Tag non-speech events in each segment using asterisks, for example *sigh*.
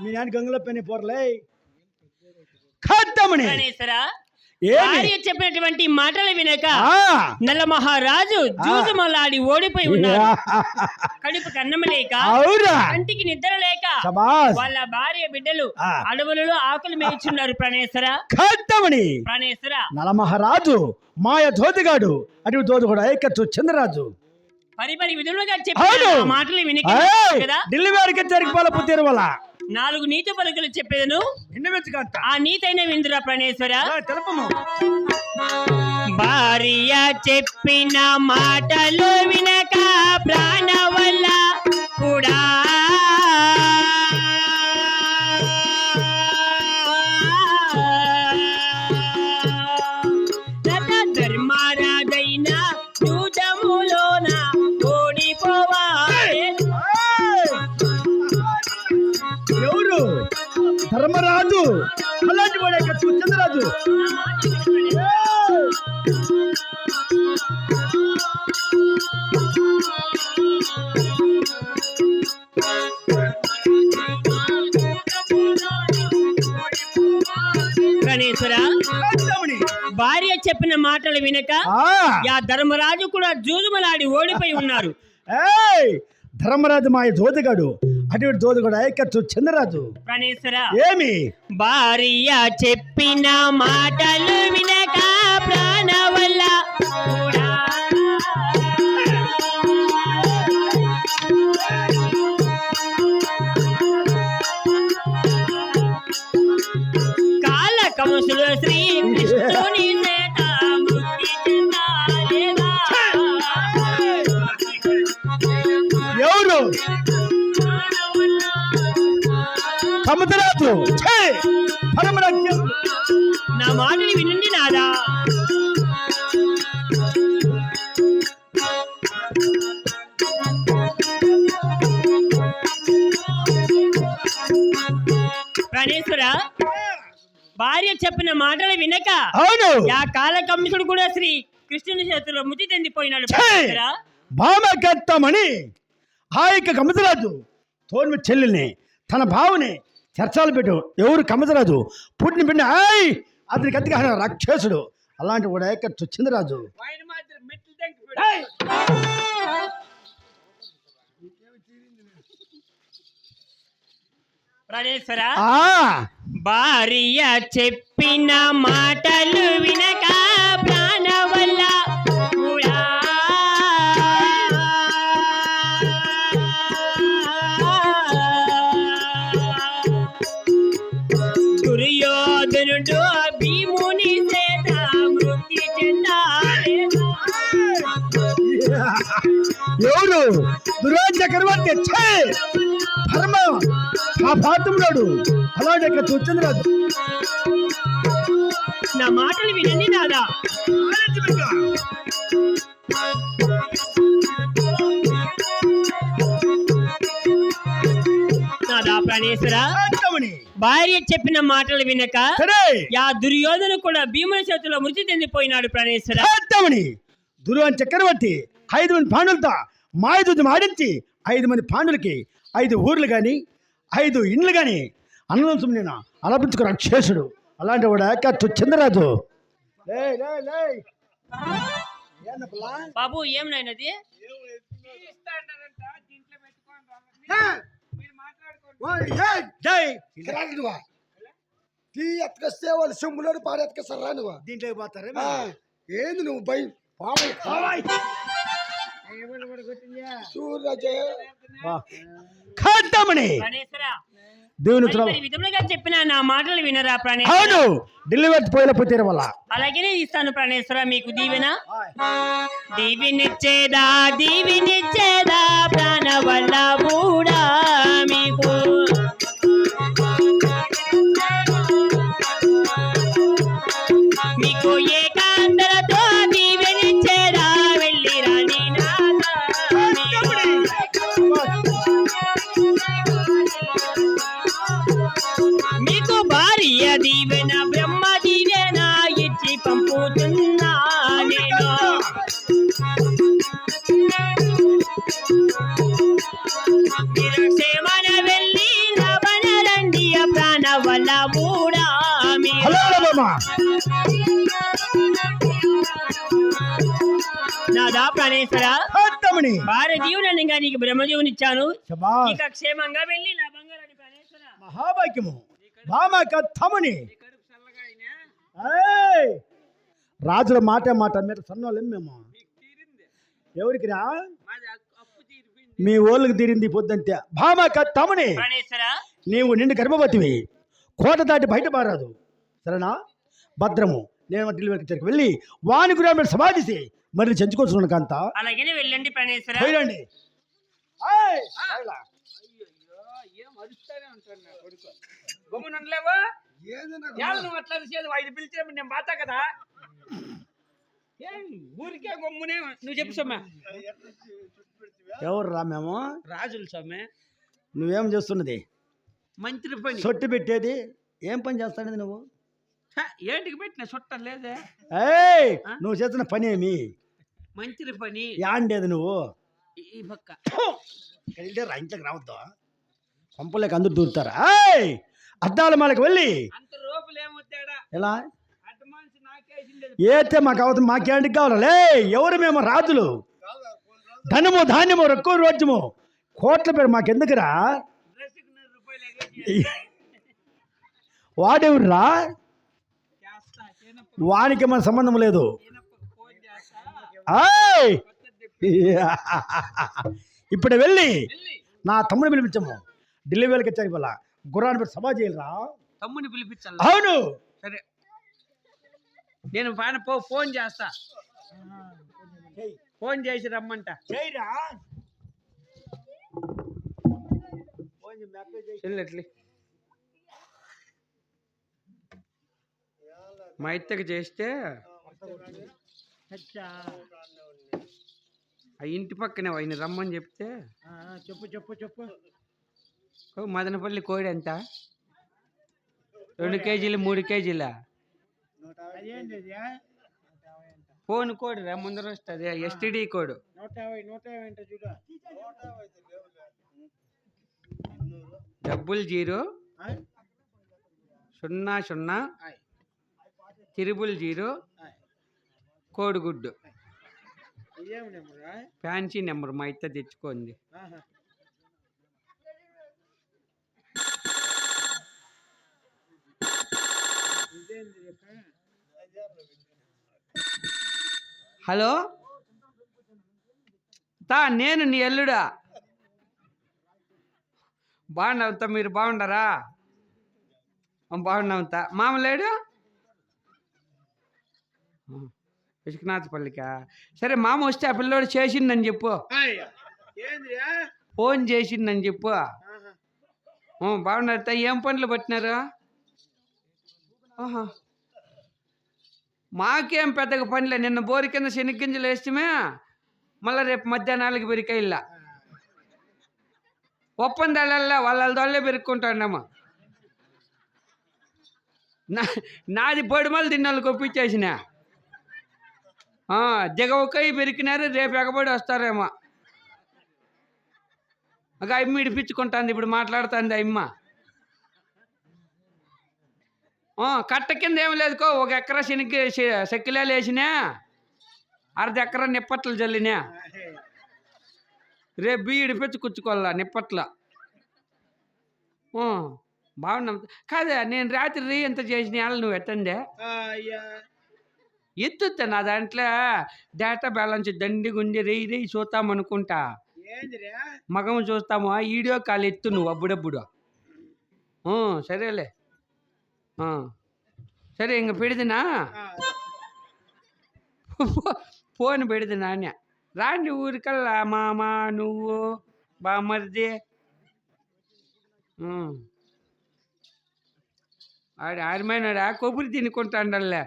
మీ నాన్న గంగలో పని పోరలే భార్య చెప్పినటువంటి మాటలు వినక. నల్ల మహారాజు జూజు మల్లాడి ఓడిపోయి ఉన్నారు. *laughs* కడుపు కన్నం లేక కంటికి నిద్ర లేక వాళ్ళ భార్య బిడ్డలు. అడవులలో ఆకులు మేయిచున్నారు ప్రాణేశ్వర ఖద్దమని ప్రాణేశ్వర నలమహారాజు మాయ ధోతిగాడు అటు దోదు కూడా ఏకచ్చు చంద్రరాజు. పరిపరి విధులుగా అవును. చెప్పిన మాటలు వినికి ఢిల్లీ వారికి జరిగిపోల పుత్తేరు వల్ల? నాలుగు నీతి పలుకులు చెప్పేదను. ఎన్నమెచ్చుకంట ఆ నీతైన విందురా ప్రాణేశ్వర. తెలుపము. భార్య చెప్పిన మాటలు వినక ప్రాణ వల్ల చంద్రరాజు. భార్య చెప్పిన మాటలు వినక ఆ, యా ధర్మరాజు కూడా జూదుమలాడి ఓడిపోయి ఉన్నారు! ధర్మరాజు మాయ దోదగాడు అటువంటి దోదగాడు ఏకచ్చు చంద్రరాజు ప్రాణేశ్వర ఏమి? భార్య చెప్పిన మాటలు వినక ప్రాణ ప్రాణేశ్వర భార్య చెప్పిన మాటలు వినక అవును. యా కాల కమిషుడు కూడా శ్రీ కృష్ణుని చేతిలో మృతి చెందిపోయినాడు. ఛే! ప్రాణేశ్వర భామ కట్టమని ఆ యొక్క కమసరాజు తోడు చెల్లెల్ని తన భావని చర్చాలు పెట్టు. ఎవరు కమసరాజు పుట్టిన బిడ్డ ఆయ్ అతనికి అతిగా రాక్షసుడు. అలాంటి కూడా యొక్క చంద్రరాజు ప్రాణేశ్వర? భార్య చెప్పిన మాటలు వినక ప్రాణ వల్ల కూడా దుర్యోధనుడు భీముని చేత మృతి దుర్యోధన చక్రవర్తి ఛే! ఆ పాత్రుడు అలాంటి యొక్క చంద్రరాజు నా మాటలు వినండి నాదా నాదా ప్రాణేశ్వర కట్టమని. భార్య చెప్పిన మాటలు వినక యా దుర్యోధను కూడా భీముని చేతిలో మృతి చెందిపోయినాడు ప్రాణేశ్వర. దుర్యోధన చక్రవర్తి ఐదు మంది పాండులతో మాయదూతం ఆడించి ఐదు మంది పాండులకి ఐదు ఊర్లు కానీ ఐదు ఇండ్లు కానీ అన్నం నేను అలపించుకుని రాక్షసుడు. అలాంటి వాడు ఏకత్తు చంద్రరాజు? బాబు ఏం నాయనది? ఓయ్, ఏయ్, జై! రాను నువ్వు. టీ ఎత్తుకొస్తే వాళ్ళు సొమ్ములోని పాడు ఎత్తుకొస్తారా నువ్వు. దీంట్లోకి పోతారే? ఏంది నువ్వు భయం? పావయ్ ప్రాణేశ్వర. దేవుని చెప్పిన నా మాటలు వినరా ప్రాణేశ్వర? అవును. ఢిల్లీ వచ్చి పోయిన పుట్టిన వల్ల. అలాగనే ఇస్తాను ప్రాణేశ్వర మీకు దీవెన. దీవినిచ్చేదా దీవినిచ్చేదా ప్రాణ వల్ల కూడా మీకు. నాదా ప్రాణేశ్వర తమ్ముని భారతీయుని ఇంకా నీకు బ్రహ్మజీవుని ఇచ్చాను శబాష్. ఇక క్షేమంగా వెళ్ళి నా బంగారాన్ని ప్రాణేశ్వర మహాభాగ్యము! రాజుల మాట మాట మీరు సన్నోళ్ళం మేము. ఎవరికి రా? మీ ఓళ్ళకి తీరింది పొద్దంతే. భామక ప్రాణేశ్వర? నీవు నిండు గర్భవతివి. కోట దాటి బయట పారాదు. సరేనా? భద్రము. నేను దగ్గరికి వెళ్ళి వాని గురి సమాధిసి మరి చెంచుకోవచ్చు కాంత. అలాగనే వెళ్ళండి ప్రాణేశ్వర నేను బాతా కదా? ఏం ఊరికే గమ్మునే నువ్వు చెప్పు సొమ్మె ఎవరు రా మేము? రాజులు సొమ్మె నువ్వేం చేస్తున్నది? మంత్రి పని. సొట్టు పెట్టేది? ఏం పని చేస్తానది నువ్వు? ఏంటికి పెట్టిన? చుట్ట లేదే. ఏయ్ నువ్వు చేస్తున్న పని ఏమి? మంత్రి పని. యాండేది నువ్వు? ఈ- పక్క. రా ఇంట్లోకి రావద్దు. కొంపలేక అందరు దూరుతారా? ఏయ్ అద్దాల మాలకు వెళ్ళి. అంత రూపులు ఏమొచ్చాడా ఎలా? ఏతే మాకు అవతల మాకేంటికి కావాలా? లే ఎవరు మేము? రాజులు. ధనము ధాన్యము రొక్కు రోజము. కోట్ల పేరు మాకెందుకురా వాడెవరురా? వానికి మన సంబంధం లేదు. ఫోన్ *laughs* ఇప్పుడు వెళ్ళి నా తమ్ముడు పిలిపించము. ఢిల్లీ వెళ్ళకి వచ్చారు ఇవాళ గుర్రాన్ని పెట్టి సభా చేయాలిరా. తమ్ముని పిలిపించాలి? అవును. సరే. నేను పైన పో ఫోన్ చేస్తా. ఫోన్ చేసి రమ్మంట. చేయరా? చెల్లెట్లి. మా ఇత్తకి చేస్తే ఆ ఇంటి పక్కనే ఆయన రమ్మని చెప్తే చెప్పు చెప్పు చెప్పు. మదనపల్లి కోడి ఎంత? రెండు కేజీలు మూడు కేజీల? ఫోన్ కోడి రా ముందర వస్తుంది. STD code. డబ్బులు జీరో సున్నా సున్నా తిరుబుల్ జీరో కోడిగుడ్డు. ఫ్యాన్సీ నెంబర్ మా ఇత్త తెచ్చుకోండి హలో? తా నేను నీ ఎల్లుడా బాగున్నావుతా మీరు బాగుండరా? బాగున్నావుతా లేడు? విశ్వనాథపల్లికా? సరే మామ వస్తే ఆ పిల్లోడు చేసిందని చెప్పు. ఫోన్ చేసిందని చెప్పు. బాగున్నారు తా ఏం పనులు పట్టినారు? మాకేం పెద్దగా పనిలే నిన్న బోరి కింద శనగ్గింజలు వేస్తమే మళ్ళీ రేపు మధ్యాహ్నాలకి పెరికాయిల్లా ఒప్పందాలల్లా వాళ్ళ దొల్లే పెరుక్కుంటాడమ్మా నా నాది పొడిమలు తిన్నాళ్ళు కొప్పించేసిన దిగవకై పెరికినారు రేపు ఎగబడి వస్తారేమో. ఒక అమ్మ ఇడిపించుకుంటుంది ఇప్పుడు మాట్లాడుతుంది అమ్మ. కట్ట కింద ఏం లేదుకో ఒక ఎకరా శనికి శక్కిలాలు వేసినా అర్ధ ఎకరా నిప్పట్లు జల్లినా. రేపు బియ్య ఇడిపించి కూర్చుకోవాలా నిప్పట్ల. బాగున్నాం. కాదే నేను రాత్రి రీ ఎంత చేసిన వాళ్ళు నువ్వు ఎత్తండే ఎత్తుతా నా దాంట్లో డేటా బ్యాలెన్స్ దండి గుండి రేయి రేయి చూస్తాం అనుకుంటా మగం చూస్తాము. వీడియో కాల్ ఎత్తు నువ్వు అప్పుడప్పుడు సరేలే. సరే ఇంక పెడిదినా? ఫోన్ పెడిదినా అన్న రాండి ఊరికల్లా మామ నువ్వు బామర్ది. ఆడు ఆరిమైనాడా? కొబ్బరి తినుకుంటాండల్లే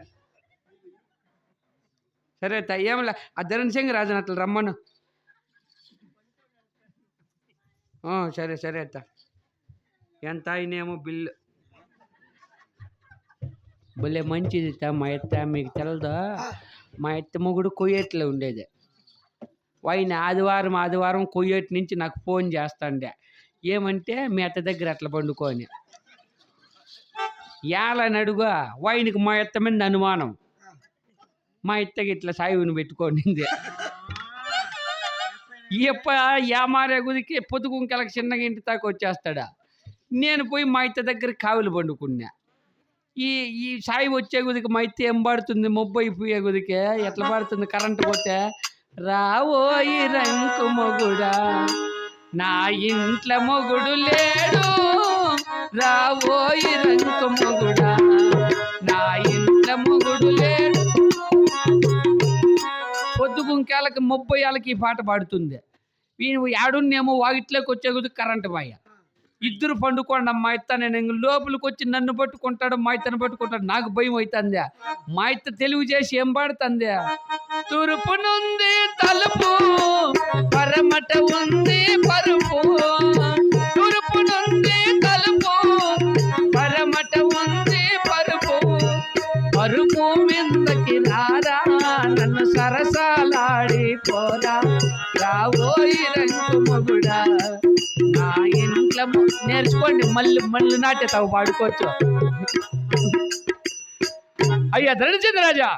సరే అత్త ఏమలే ఆ ధరణ్ రాజన్ అట్లా రమ్మను. సరే సరే అత్త. ఎంత అయినేమో బిల్లు. భలే మంచిది మా ఎత్త మీకు తెలదా? మా ఎత్త మొగుడు కొయ్యేట్లో ఉండేది. ఆయన ఆదివారం ఆదివారం కొయ్యేటి నుంచి నాకు ఫోన్ చేస్తాండే. ఏమంటే మీ అత్త దగ్గర అట్లా పండుకొని ఏలని అడుగు వాయినికి మా ఎత్త మీద అనుమానం. మా ఎత్తకి ఇట్లా సాయిని పెట్టుకోండి *laughs* ఎప్ప యామారే గుదికి పొద్దుగుంకెలకు చిన్నగా ఇంటి దాకా వచ్చేస్తాడా? నేను పోయి మా ఇత్త దగ్గర కావులు పండుకున్నా. ఈ ఈ సాయి వచ్చే గుదికి మా ఇత్త ఏం పడుతుంది? మొబ్బు అయిపోయే గుదికే ఎట్లా పడుతుంది? కరెంటు పోతే? రావోయి రంకు మొగుడా. నా ఇంట్లో మొగుడు లేడు. రావోయి రంకు మొగుడా. పొద్దుగుంకేళ్ళకి ముప్పై ఏళ్ళకి ఈ పాట పాడుతుంది. వీని ఏడున్నేమో వాగిట్లోకి వచ్చే కొద్ది కరెంటు బాయ ఇద్దరు పండుకోండి మా ఇత్త నేను లోపలికి వచ్చి నన్ను పట్టుకుంటాడు మా ఇతను పట్టుకుంటాడు నాకు భయం అవుతుంది మా ఇత్త తెలివి చేసి ఏం పాడుతుంది? తూర్పు నుండి తలుపు పరమట ఉంది పరుపు. తూర్పు నుండి తలుపు పరమట ఉంది పరుపు. పరుపు మీదకి పాడుకోండి మళ్ళీ మళ్ళీ నాటే తావు పాడుకోవచ్చు. అయ్యా ధరణచంద్ర రాజా!